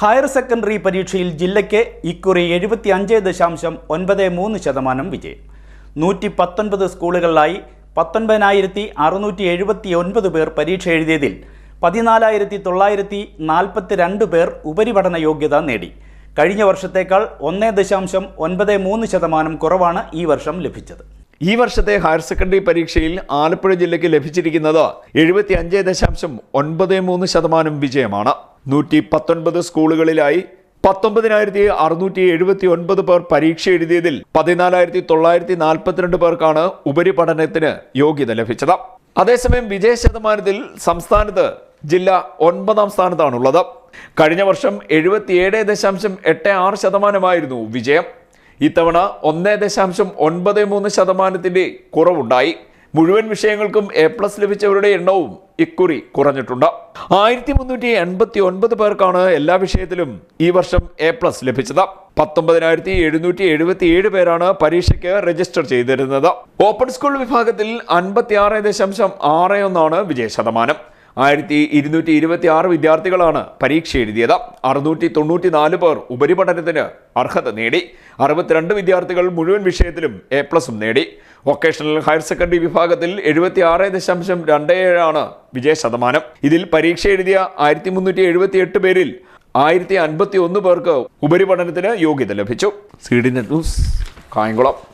Higher secondary പരീക്ഷയിൽ ജില്ലയ്ക്ക് ഇക്കുറി എഴുപത്തി അഞ്ച് ദശാംശം ഒൻപത് മൂന്ന് ശതമാനം വിജയം. നൂറ്റി പത്തൊൻപത് സ്കൂളുകളിലായി പത്തൊൻപതിനായിരത്തി അറുന്നൂറ്റി എഴുപത്തി ഒൻപത് പേർ പരീക്ഷ എഴുതിയതിൽ പതിനാലായിരത്തി തൊള്ളായിരത്തി നാൽപ്പത്തി രണ്ട് പേർ ഉപരിപഠന യോഗ്യത നേടി. കഴിഞ്ഞ വർഷത്തേക്കാൾ ഒന്നേ ദശാംശം ഒൻപത് മൂന്ന് ശതമാനം കുറവാണ് ഈ വർഷം ലഭിച്ചത്. ഈ വർഷത്തെ ഹയർ സെക്കൻഡറി പരീക്ഷയിൽ ആലപ്പുഴ ജില്ലയ്ക്ക് ലഭിച്ചിരിക്കുന്നത് എഴുപത്തി അഞ്ച് ദശാംശം ഒൻപത് മൂന്ന് ശതമാനം വിജയമാണ്. നൂറ്റി പത്തൊൻപത് സ്കൂളുകളിലായി പത്തൊമ്പതിനായിരത്തി അറുന്നൂറ്റി എഴുപത്തി ഒൻപത് പേർ പരീക്ഷ എഴുതിയതിൽ പതിനാലായിരത്തി തൊള്ളായിരത്തി നാൽപ്പത്തിരണ്ട് പേർക്കാണ് ഉപരിപഠനത്തിന് യോഗ്യത ലഭിച്ചത്. അതേസമയം വിജയ ശതമാനത്തിൽ സംസ്ഥാനത്ത് ജില്ല ഒൻപതാം സ്ഥാനത്താണുള്ളത്. കഴിഞ്ഞ വർഷം എഴുപത്തിയേഴ് ദശാംശം എട്ട് ആറ് ശതമാനമായിരുന്നു വിജയം. ഇത്തവണ ഒന്നേ ദശാംശം ഒൻപത് മൂന്ന് ശതമാനത്തിന്റെ കുറവുണ്ടായി. മുഴുവൻ വിഷയങ്ങൾക്കും എ പ്ലസ് ലഭിച്ചവരുടെ എണ്ണവും ഇക്കുറി കുറഞ്ഞിട്ടുണ്ട്. ആയിരത്തി മുന്നൂറ്റി എൺപത്തി ഒൻപത് പേർക്കാണ് എല്ലാ വിഷയത്തിലും ഈ വർഷം എ പ്ലസ് ലഭിച്ചത്. പത്തൊമ്പതിനായിരത്തി എഴുന്നൂറ്റി എഴുപത്തി ഏഴ് പേരാണ് പരീക്ഷയ്ക്ക് രജിസ്റ്റർ ചെയ്തിരുന്നത്. ഓപ്പൺ സ്കൂൾ വിഭാഗത്തിൽ അൻപത്തി ആറ് ദശാംശം ആറ് ഒന്നാണ് വിജയ ശതമാനം ആയിരത്തി ഇരുന്നൂറ്റി ഇരുപത്തി ആറ് വിദ്യാർത്ഥികളാണ് പരീക്ഷ എഴുതിയത് അറുന്നൂറ്റി തൊണ്ണൂറ്റി നാല് പേർ ഉപരിപഠനത്തിന് അർഹത നേടി. അറുപത്തിരണ്ട് വിദ്യാർത്ഥികൾ മുഴുവൻ വിഷയത്തിലും എ പ്ലസും നേടി. വൊക്കേഷണൽ ഹയർ സെക്കൻഡറി വിഭാഗത്തിൽ എഴുപത്തി ആറ് ദശാംശം രണ്ട് ഏഴാണ് വിജയ ശതമാനം ഇതിൽ പരീക്ഷ എഴുതിയ ആയിരത്തി മുന്നൂറ്റി എഴുപത്തി എട്ട് പേരിൽ ആയിരത്തി അൻപത്തി ഒന്ന് പേർക്ക് ഉപരിപഠനത്തിന് യോഗ്യത ലഭിച്ചു. C D news Kayamkulam.